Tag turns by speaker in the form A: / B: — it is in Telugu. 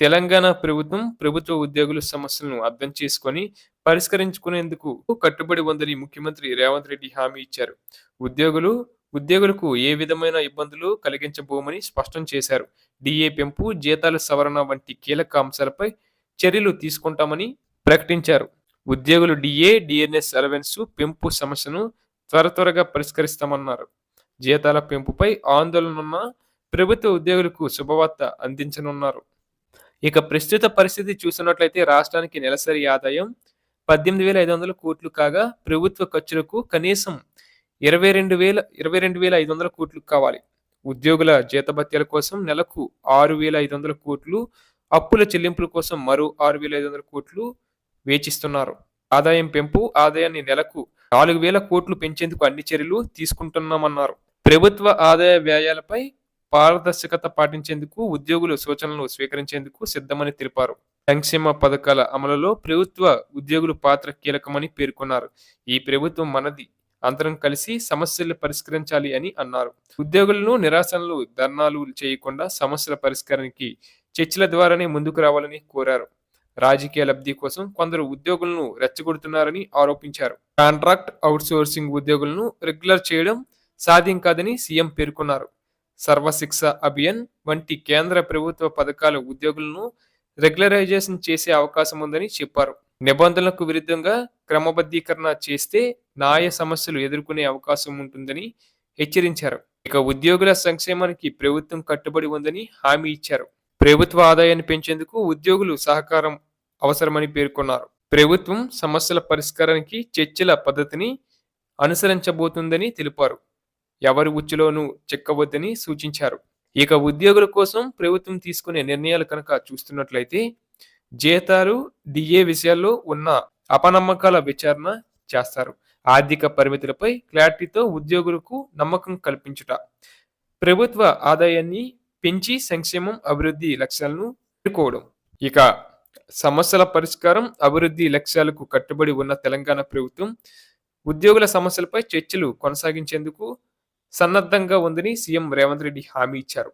A: తెలంగాణ ప్రభుత్వం ప్రభుత్వ ఉద్యోగుల సమస్యలను అర్థం చేసుకొని పరిష్కరించుకునేందుకు కట్టుబడి ఉందని ముఖ్యమంత్రి రేవంత్ రెడ్డి హామీ ఇచ్చారు. ఉద్యోగులు ఉద్యోగులకు ఏ విధమైన ఇబ్బందులు కలిగించబోమని స్పష్టం చేశారు. డిఏ పెంపు జీతాల సవరణ వంటి కీలక అంశాలపై చర్యలు తీసుకుంటామని ప్రకటించారు. ఉద్యోగులు డిఏ డిఎన్ఎస్ అలవెన్స్ పెంపు సమస్యను త్వర త్వరగా పరిష్కరిస్తామన్నారు. జీతాల పెంపుపై ఆందోళన ఉన్న ప్రభుత్వ ఉద్యోగులకు శుభవార్త అందించనున్నారు. ఇక ప్రస్తుత పరిస్థితి చూసినట్లయితే రాష్ట్రానికి నెలసరి ఆదాయం పద్దెనిమిది వేల ఐదు వందల కోట్లు కాగా ప్రభుత్వ ఖర్చులకు కనీసం ఇరవై రెండు వేల ఇరవై రెండు వేల ఐదు వందల కోట్లు కావాలి. ఉద్యోగుల జీతభత్యాల కోసం నెలకు ఆరు వేల ఐదు వందల కోట్లు అప్పుల చెల్లింపుల కోసం మరో ఆరు వేల ఐదు వందల కోట్లు వేచిస్తున్నారు. ఆదాయం పెంపు ఆదాయాన్ని నెలకు నాలుగు వేల కోట్లు పెంచేందుకు అన్ని చర్యలు తీసుకుంటున్నామన్నారు. ప్రభుత్వ ఆదాయ వ్యయాలపై పారదర్శకత పాటించేందుకు ఉద్యోగులు సూచనలు స్వీకరించేందుకు సిద్ధమని తెలిపారు. సంక్షేమ పథకాల అమలులో ప్రభుత్వ ఉద్యోగుల పాత్ర కీలకమని పేర్కొన్నారు. ఈ ప్రభుత్వం మనది అందరం కలిసి సమస్యలు పరిష్కరించాలి అని అన్నారు. ఉద్యోగులను నిరాశనలు ధర్నాలు చేయకుండా సమస్యల పరిష్కారానికి చర్చల ద్వారానే ముందుకు రావాలని కోరారు. రాజకీయ లబ్ధి కోసం కొందరు ఉద్యోగులను రెచ్చగొడుతున్నారని ఆరోపించారు. కాంట్రాక్ట్ అవుట్సోర్సింగ్ ఉద్యోగులను రెగ్యులర్ చేయడం సాధ్యం కాదని సీఎం పేర్కొన్నారు. సర్వశిక్ష అభియాన్ వంటి కేంద్ర ప్రభుత్వ పథకాల ఉద్యోగులను రెగ్యులరైజేషన్ చేసే అవకాశం ఉందని చెప్పారు. నిబంధనలకు విరుద్ధంగా క్రమబద్ధీకరణ చేస్తే న్యాయ సమస్యలు ఎదుర్కొనే అవకాశం ఉంటుందని హెచ్చరించారు. ఇక ఉద్యోగుల సంక్షేమానికి ప్రభుత్వం కట్టుబడి ఉందని హామీ ఇచ్చారు. ప్రభుత్వ ఆదాయాన్ని పెంచేందుకు ఉద్యోగులు సహకారం అవసరమని పేర్కొన్నారు. ప్రభుత్వం సమస్యల పరిష్కారానికి చర్చల పద్ధతిని అనుసరించబోతుందని తెలిపారు. ఎవరి ఉచ్చులోనూ చిక్కవద్దని సూచించారు. ఇక ఉద్యోగుల కోసం ప్రభుత్వం తీసుకునే నిర్ణయాలు కనుక చూస్తున్నట్లయితే జీతాలు డిఏ విషయాల్లో ఉన్న అపనమ్మకాల విచారణ చేస్తారు. ఆర్థిక పరిమితులపై క్లారిటీతో ఉద్యోగులకు నమ్మకం కల్పించుట. ప్రభుత్వ ఆదాయాన్ని పెంచి సంక్షేమం అభివృద్ధి లక్ష్యాలను ఎదుర్కోవడం ఇక సమస్యల పరిష్కారం అభివృద్ధి లక్ష్యాలకు కట్టుబడి ఉన్న తెలంగాణ ప్రభుత్వం ఉద్యోగుల సమస్యలపై చర్చలు కొనసాగించేందుకు సన్నద్ధంగా ఉందని సీఎం రేవంత్ రెడ్డి హామీ ఇచ్చారు.